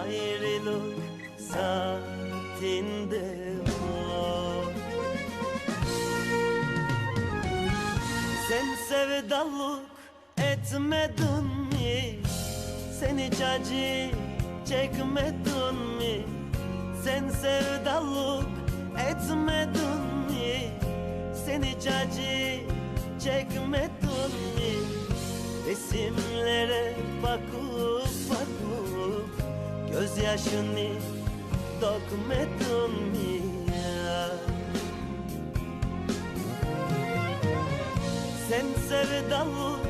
ayrılık saatinde oh. Sen sevdalık etmedin mi? Sen hiç acı çekmedin mi? Sen sevdalık etmedin mi? Sen hiç acı çekmedin mi? Resimlere bakıp bakıp Gözyaşını dökmedin mi ya? Sen sevdalık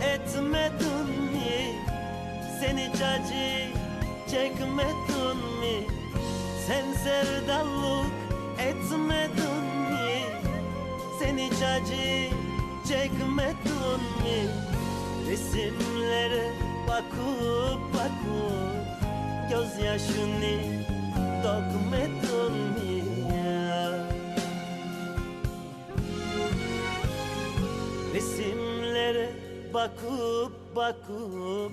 etmedin mi? Sen hiç acı çekmedin mi? Sen sevdalık etmedin mi? Sen hiç acı çekmedin mi? Resimlere bakıp bakıp Gözyaşını dökmedin mi ya? Resimlere bakıp bakıp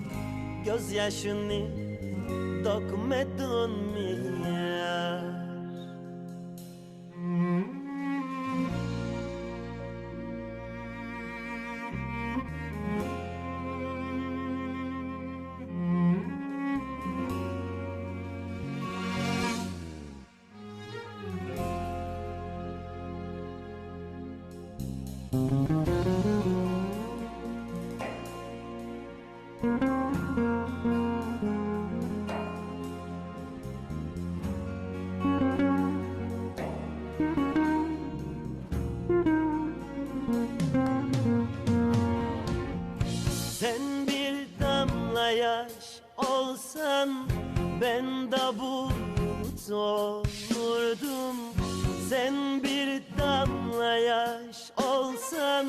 Gözyaşını dökmedin mi olsan Ben de bulut olurdum. Sen bir damla yaş olsan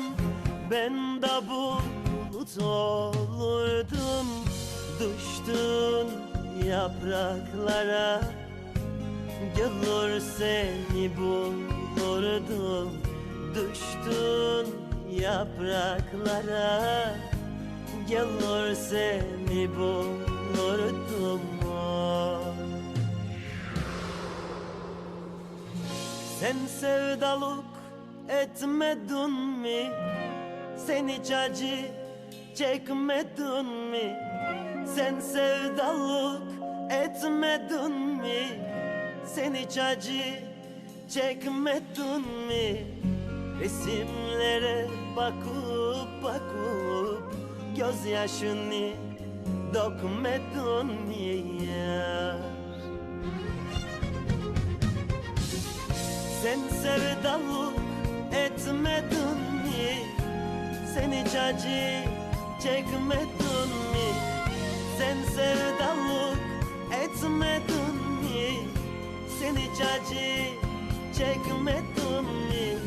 Ben de bulut olurdum. Düştün yapraklara Gelir seni bulurdum. Düştün yapraklara Gelir seni bulurdum oh. Sen sevdalık etmedin mi? Sen hiç acı çekmedin mi? Sen sevdalık etmedin mi? Sen hiç acı çekmedin mi? Resimlere bakıp bakıp Gözyaşını mi ya? Sen sevdalık etmedin mi? Sen hiç acı çekmedin mi? Sen sevdalık etmedin mi? Sen hiç acı çekmedin mi?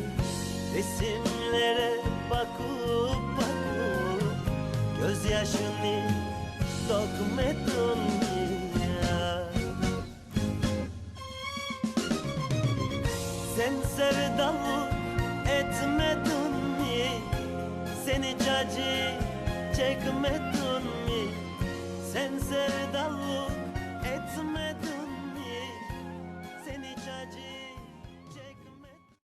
Resimlere bakıp bakıp Gözyaşını dogme dünya Sen sevdalık etme dünya Seni cacı çekme dünya Sen sevdalık